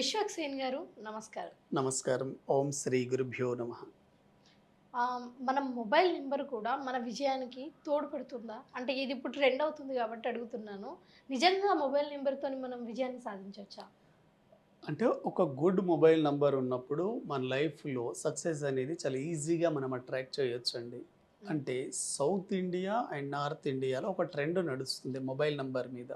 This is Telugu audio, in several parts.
విశ్వక్సేన్ గారు నమస్కారం. నమస్కారం. ఓం శ్రీ గురుభ్యో నమ. మన మొబైల్ నెంబర్ కూడా మన విజయానికి తోడ్పడుతుందా? అంటే ఇది ఇప్పుడు ట్రెండ్ అవుతుంది కాబట్టి అడుగుతున్నాను. నిజంగా మొబైల్ నెంబర్తో మనం విజయాన్ని సాధించవచ్చా? అంటే ఒక గుడ్ మొబైల్ నంబర్ ఉన్నప్పుడు మన లైఫ్లో సక్సెస్ అనేది చాలా ఈజీగా మనం అట్రాక్ట్ చేయొచ్చు అండి అంటే సౌత్ ఇండియా అండ్ నార్త్ ఇండియాలో ఒక ట్రెండ్ నడుస్తుంది మొబైల్ నంబర్ మీద.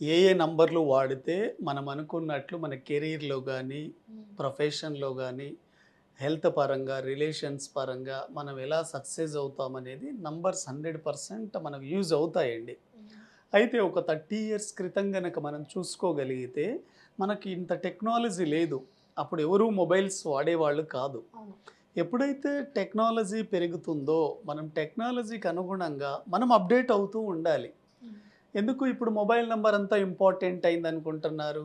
ఏ ఏ నంబర్లు వాడితే మనం అనుకున్నట్లు మన కెరీర్లో కానీ ప్రొఫెషన్లో కానీ హెల్త్ పరంగా రిలేషన్స్ పరంగా మనం ఎలా సక్సెస్ అవుతామనేది నంబర్స్ హండ్రెడ్ పర్సెంట్ మనకు యూజ్ అవుతాయండి. అయితే ఒక థర్టీ ఇయర్స్ క్రితం కనుక మనం చూసుకోగలిగితే మనకి ఇంత టెక్నాలజీ లేదు. అప్పుడు ఎవరు మొబైల్స్ వాడేవాళ్ళు కాదు. ఎప్పుడైతే టెక్నాలజీ పెరుగుతుందో మనం టెక్నాలజీకి అనుగుణంగా మనం అప్డేట్ అవుతూ ఉండాలి. ఎందుకు ఇప్పుడు మొబైల్ నెంబర్ అంతా ఇంపార్టెంట్ అయింది అనుకుంటున్నారు?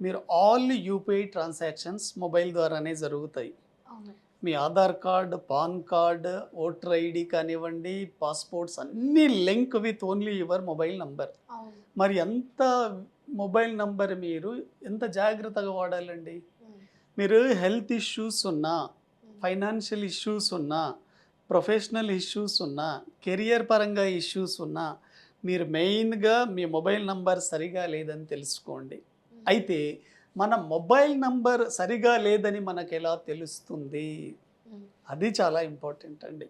మీరు ఆల్ యూపీఐ ట్రాన్సాక్షన్స్ మొబైల్ ద్వారానే జరుగుతాయి. మీ Aadhaar card PAN card voter ID కానివ్వండి పాస్పోర్ట్స్ అన్నీ link with only your mobile number. మరి ఎంత మొబైల్ నంబర్ మీరు ఎంత జాగ్రత్తగా వాడాలండి? మీరు హెల్త్ ఇష్యూస్ ఉన్నా ఫైనాన్షియల్ ఇష్యూస్ ఉన్నా ప్రొఫెషనల్ ఇష్యూస్ ఉన్నా కెరియర్ పరంగా ఇష్యూస్ ఉన్నా మీరు మెయిన్గా మీ మొబైల్ నంబర్ సరిగా లేదని తెలుసుకోండి. అయితే మన మొబైల్ నంబర్ సరిగా లేదని మనకు ఎలా తెలుస్తుంది అది చాలా ఇంపార్టెంట్ అండి.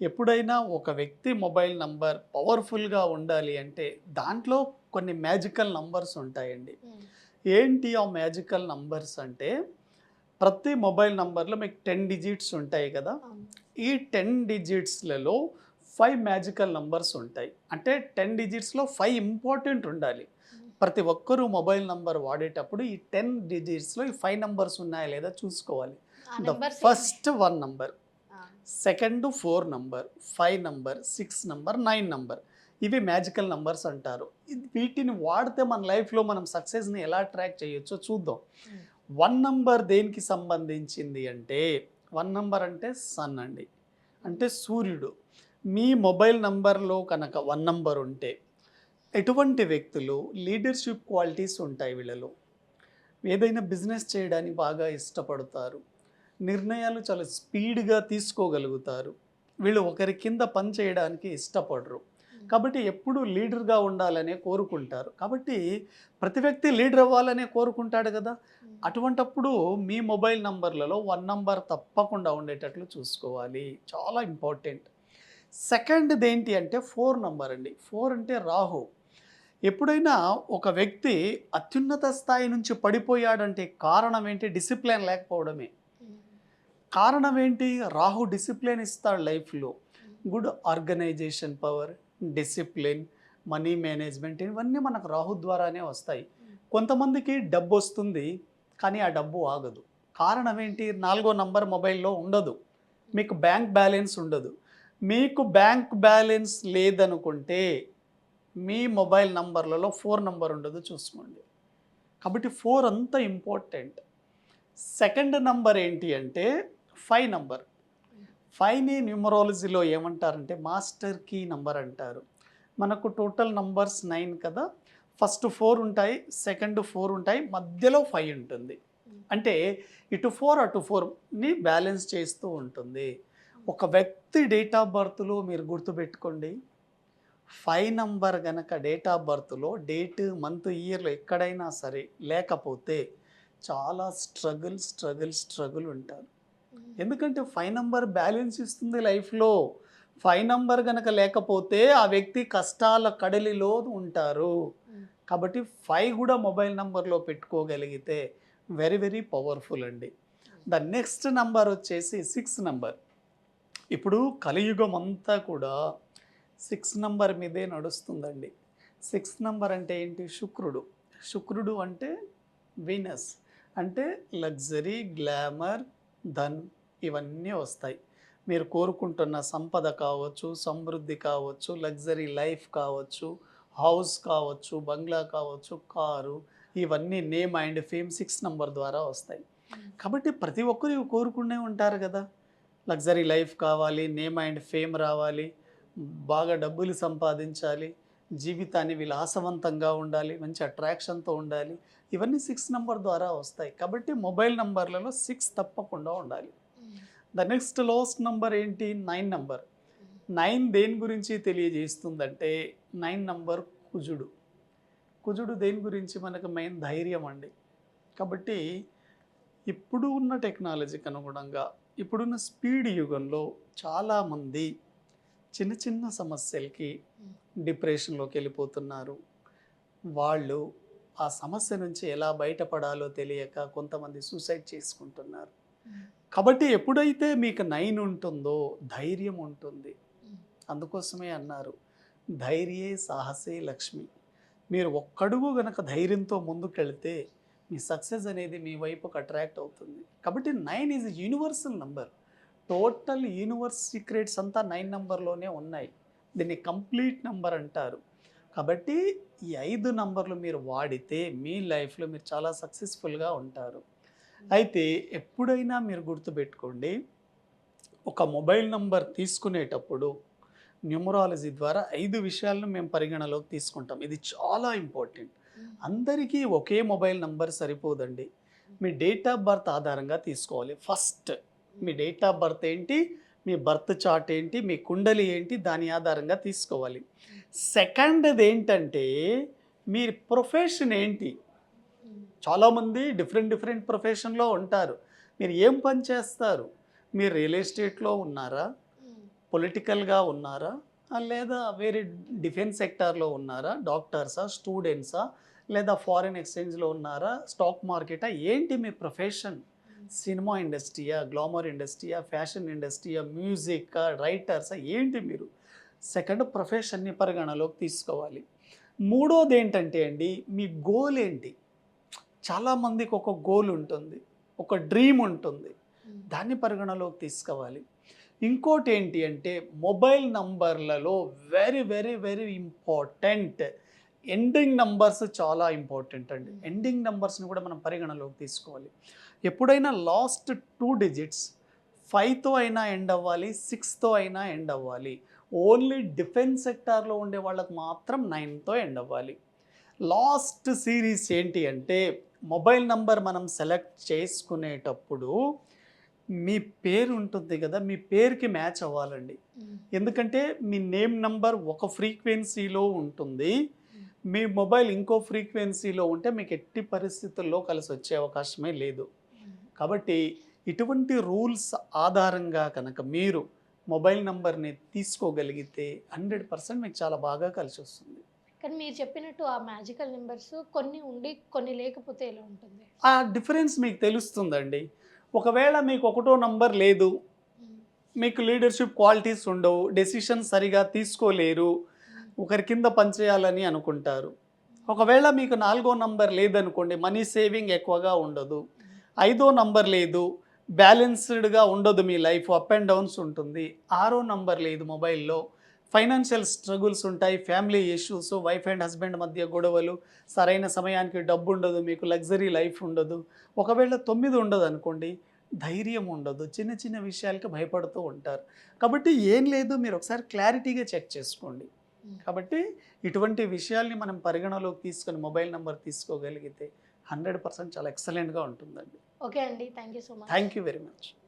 ఎప్పుడైనా ఒక వ్యక్తి మొబైల్ నంబర్ పవర్ఫుల్గా ఉండాలి అంటే దాంట్లో కొన్ని మ్యాజికల్ నంబర్స్ ఉంటాయండి. ఏంటి ఆ మ్యాజికల్ నంబర్స్ అంటే ప్రతి మొబైల్ నంబర్లో మీకు టెన్ డిజిట్స్ ఉంటాయి కదా? ఈ టెన్ డిజిట్స్లలో ఫైవ్ మ్యాజికల్ నంబర్స్ ఉంటాయి. అంటే టెన్ డిజిట్స్లో ఫైవ్ ఇంపార్టెంట్ ఉండాలి. ప్రతి ఒక్కరూ మొబైల్ నంబర్ వాడేటప్పుడు ఈ టెన్ డిజిట్స్లో ఈ ఫైవ్ నంబర్స్ ఉన్నాయా లేదా చూసుకోవాలి. The first one number second four number five number six number nine number ఇవి మ్యాజికల్ నంబర్స్ అంటారు. వీటిని వాడితే మన లైఫ్లో మనం సక్సెస్ని ఎలా ట్రాక్ చేయొచ్చో చూద్దాం. వన్ నంబర్ దేనికి సంబంధించింది అంటే వన్ నంబర్ అంటే సన్ అండి. అంటే సూర్యుడు. మీ మొబైల్ నంబర్లో కనుక వన్ నంబర్ ఉంటే ఎటువంటి వ్యక్తులు లీడర్షిప్ క్వాలిటీస్ ఉంటాయి వీళ్ళలో? ఏదైనా బిజినెస్ చేయడానికి బాగా ఇష్టపడతారు. నిర్ణయాలు చాలా స్పీడ్గా తీసుకోగలుగుతారు. వీళ్ళు ఒకరి కింద పని చేయడానికి ఇష్టపడరు. కాబట్టి ఎప్పుడు లీడర్గా ఉండాలనే కోరుకుంటారు. కాబట్టి ప్రతి వ్యక్తి లీడర్ అవ్వాలనే కోరుకుంటాడు కదా? అటువంటప్పుడు మీ మొబైల్ నంబర్లలో వన్ నంబర్ తప్పకుండా ఉండేటట్లు చూసుకోవాలి. చాలా ఇంపార్టెంట్. సెకండ్ది ఏంటి అంటే ఫోర్ నంబర్ అండి. ఫోర్ అంటే రాహు. ఎప్పుడైనా ఒక వ్యక్తి అత్యున్నత స్థాయి నుంచి పడిపోయాడంటే కారణం ఏంటి? డిసిప్లిన్ లేకపోవడమే. కారణం ఏంటి? రాహు డిసిప్లిన్ ఇస్తాడు లైఫ్లో. Good organisation power discipline money management ఇవన్నీ మనకు రాహు ద్వారానే వస్తాయి. కొంతమందికి డబ్బు వస్తుంది కానీ ఆ డబ్బు ఆగదు. కారణం ఏంటి? నాలుగో నంబర్ మొబైల్లో ఉండదు. మీకు బ్యాంక్ బ్యాలెన్స్ ఉండదు. మీకు బ్యాంక్ బ్యాలెన్స్ లేదనుకుంటే మీ మొబైల్ నంబర్లలో ఫోర్ నంబర్ ఉండదు చూసుకోండి. కాబట్టి ఫోర్ అంత ఇంపార్టెంట్. సెకండ్ నంబర్ ఏంటి అంటే ఫైవ్ నంబర్. ఫైవ్ని న్యూమరాలజీలో ఏమంటారంటే మాస్టర్ కీ నంబర్ అంటారు. మనకు టోటల్ నంబర్స్ నైన్ కదా. ఫస్ట్ ఫోర్ ఉంటాయి సెకండ్ ఫోర్ ఉంటాయి మధ్యలో ఫైవ్ ఉంటుంది. అంటే ఇటు ఫోర్ అటు ఫోర్ని బ్యాలెన్స్ చేస్తూ ఉంటుంది. ఒక వ్యక్తి డేట్ ఆఫ్ బర్త్లో మీరు గుర్తుపెట్టుకోండి. ఫైవ్ నంబర్ గనక డేట్ ఆఫ్ బర్త్లో డేట్ మంత్ ఇయర్లో ఎక్కడైనా సరే లేకపోతే చాలా స్ట్రగుల్ స్ట్రగుల్ స్ట్రగుల్ ఉంటారు. ఎందుకంటే ఫైవ్ నంబర్ బ్యాలెన్స్ ఇస్తుంది లైఫ్లో. ఫైవ్ నంబర్ కనుక లేకపోతే ఆ వ్యక్తి కష్టాల కడలిలో ఉంటారు. కాబట్టి ఫైవ్ కూడా మొబైల్ నంబర్లో పెట్టుకోగలిగితే వెరీ వెరీ పవర్ఫుల్ అండి. ద నెక్స్ట్ నంబర్ వచ్చేసి సిక్స్ నంబర్. ఇప్పుడు కలియుగం అంతా కూడా సిక్స్ నంబర్ మీదే నడుస్తుందండి. సిక్స్ నంబర్ అంటే ఏంటి? శుక్రుడు. శుక్రుడు అంటే వీనస్. అంటే లగ్జరీ గ్లామర్ ధన్ ఇవన్నీ వస్తాయి. మీరు కోరుకుంటున్న సంపద కావచ్చు సమృద్ధి కావచ్చు లగ్జరీ లైఫ్ కావచ్చు హౌస్ కావచ్చు బంగ్లా కావచ్చు కారు ఇవన్నీ name and fame six number ద్వారా వస్తాయి. కాబట్టి ప్రతి ఒక్కరు ఇవి కోరుకునే ఉంటారు కదా. లగ్జరీ లైఫ్ కావాలి నేమ్ అండ్ ఫేమ్ రావాలి బాగా డబ్బులు సంపాదించాలి జీవితాన్ని విలాసవంతంగా ఉండాలి మంచి అట్రాక్షన్తో ఉండాలి. ఇవన్నీ సిక్స్ నెంబర్ ద్వారా వస్తాయి. కాబట్టి మొబైల్ నంబర్లలో సిక్స్ తప్పకుండా ఉండాలి. ద నెక్స్ట్ లోస్ట్ నంబర్ ఏంటి? Nine number. నైన్ దేని గురించి తెలియజేస్తుందంటే నైన్ నంబర్ కుజుడు. కుజుడు దేని గురించి? మనకు మెయిన్ ధైర్యం అండి. కాబట్టి ఇప్పుడు ఉన్న టెక్నాలజీకి అనుగుణంగా ఇప్పుడున్న స్పీడ్ యుగంలో చాలామంది చిన్న చిన్న సమస్యలకి డిప్రెషన్లోకి వెళ్ళిపోతున్నారు. వాళ్ళు ఆ సమస్య నుంచి ఎలా బయటపడాలో తెలియక కొంతమంది సూసైడ్ చేసుకుంటున్నారు. కాబట్టి ఎప్పుడైతే మీకు నైన్ ఉంటుందో ధైర్యం ఉంటుంది. అందుకోసమే అన్నారు ధైర్యే సాహసే లక్ష్మి. మీరు ఒక్కడుగు గనక ధైర్యంతో ముందుకెళ్తే మీ సక్సెస్ అనేది మీ వైపుకి అట్రాక్ట్ అవుతుంది. కాబట్టి nine is universal number. Total universe secrets అంతా నైన్ నంబర్లోనే ఉన్నాయి. దీన్ని కంప్లీట్ నంబర్ అంటారు. కాబట్టి ఈ ఐదు నంబర్లు మీరు వాడితే మీ లైఫ్లో మీరు చాలా సక్సెస్ఫుల్గా ఉంటారు. అయితే ఎప్పుడైనా మీరు గుర్తుపెట్టుకోండి ఒక మొబైల్ నంబర్ తీసుకునేటప్పుడు న్యూమరాలజీ ద్వారా ఐదు విషయాలను మేము పరిగణలోకి తీసుకుంటాం. ఇది చాలా ఇంపార్టెంట్. అందరికీ ఒకే మొబైల్ నంబర్ సరిపోదండి. మీ డేట్ ఆఫ్ బర్త్ ఆధారంగా తీసుకోవాలి. ఫస్ట్ మీ డేట్ ఆఫ్ బర్త్ ఏంటి? మీ బర్త్ చార్ట్ ఏంటి? మీ కుండలి ఏంటి? దాని ఆధారంగా తీసుకోవాలి. సెకండ్ది ఏంటంటే మీ ప్రొఫెషన్ ఏంటి? చాలామంది డిఫరెంట్ డిఫరెంట్ ప్రొఫెషన్లో ఉంటారు. మీరు ఏం పని చేస్తారు? మీరు రియల్ ఎస్టేట్లో ఉన్నారా? పొలిటికల్గా ఉన్నారా? లేదా వేరే డిఫెన్స్ సెక్టార్లో ఉన్నారా? డాక్టర్సా? స్టూడెంట్సా? లేదా ఫారిన్ ఎక్స్చేంజ్లో ఉన్నారా? స్టాక్ మార్కెటా? ఏంటి మీ ప్రొఫెషన్? సినిమా ఇండస్ట్రీయా? గ్లామర్ ఇండస్ట్రీయా? ఫ్యాషన్ ఇండస్ట్రీయా? మ్యూజిక్? రైటర్సా? ఏంటి మీరు? సెకండ్ ప్రొఫెషన్ని పరిగణలోకి తీసుకోవాలి. మూడోది ఏంటంటే అండి మీ గోల్ ఏంటి? చాలామందికి ఒక గోల్ ఉంటుంది. ఒక డ్రీమ్ ఉంటుంది. దాన్ని పరిగణలోకి తీసుకోవాలి. ఇంకోటి ఏంటి అంటే mobile నంబర్లలో very very very important. Ending numbers చాలా ఇంపార్టెంట్ అండి. ఎండింగ్ నంబర్స్ని కూడా మనం పరిగణలోకి తీసుకోవాలి. ఎప్పుడైనా లాస్ట్ టూ డిజిట్స్ ఫైవ్తో అయినా ఎండ్ అవ్వాలి సిక్స్తో అయినా ఎండ్ అవ్వాలి. ఓన్లీ డిఫెన్స్ సెక్టార్లో ఉండే వాళ్ళకి మాత్రం నైన్తో ఎండ్ అవ్వాలి. లాస్ట్ సిరీస్ ఏంటి అంటే మొబైల్ నంబర్ మనం సెలెక్ట్ చేసుకునేటప్పుడు మీ పేరు ఉంటుంది కదా మీ పేరుకి మ్యాచ్ అవ్వాలండి. ఎందుకంటే మీ నేమ్ నంబర్ ఒక ఫ్రీక్వెన్సీలో ఉంటుంది. మీ మొబైల్ ఇంకో ఫ్రీక్వెన్సీలో ఉంటే మీకు ఎట్టి పరిస్థితుల్లో కలిసి వచ్చే అవకాశమే లేదు. కాబట్టి ఇటువంటి రూల్స్ ఆధారంగా కనుక మీరు మొబైల్ నంబర్ని తీసుకోగలిగితే హండ్రెడ్ పర్సెంట్ మీకు చాలా బాగా కలిసి వస్తుంది. కానీ మీరు చెప్పినట్టు ఆ మ్యాజికల్ నెంబర్స్ కొన్ని ఉండి కొన్ని లేకపోతే ఎలా ఉంటుంది? ఆ డిఫరెన్స్ మీకు తెలుస్తుందండి. ఒకవేళ మీకు ఒకటో నంబర్ లేదు మీకు లీడర్షిప్ క్వాలిటీస్ ఉండవు డెసిషన్ సరిగా తీసుకోలేరు ఒకరి కింద పనిచేయాలని అనుకుంటారు. ఒకవేళ మీకు నాలుగో నంబర్ లేదనుకోండి మనీ సేవింగ్ ఎక్కువగా ఉండదు. ఐదో నంబర్ లేదు బ్యాలెన్స్డ్గా ఉండదు మీ లైఫ్ అప్ అండ్ డౌన్స్ ఉంటుంది. ఆరో నంబర్ లేదు మొబైల్లో ఫైనాన్షియల్ స్ట్రగుల్స్ ఉంటాయి family issues wife and husband మధ్య గొడవలు సరైన సమయానికి డబ్బు ఉండదు మీకు లగ్జరీ లైఫ్ ఉండదు. ఒకవేళ తొమ్మిది ఉండదు అనుకోండి ధైర్యం ఉండదు చిన్న చిన్న విషయాలకి భయపడుతూ ఉంటారు. కాబట్టి ఏం లేదు మీరు ఒకసారి క్లారిటీగా చెక్ చేసుకోండి. కాబట్టి ఇటువంటి విషయాల్ని మనం పరిగణలోకి తీసుకొని మొబైల్ నెంబర్ తీసుకోగలిగితే హండ్రెడ్ పర్సెంట్ చాలా ఎక్సలెంట్గా ఉంటుందండి. ఓకే అండి thank you so much. Thank you very much.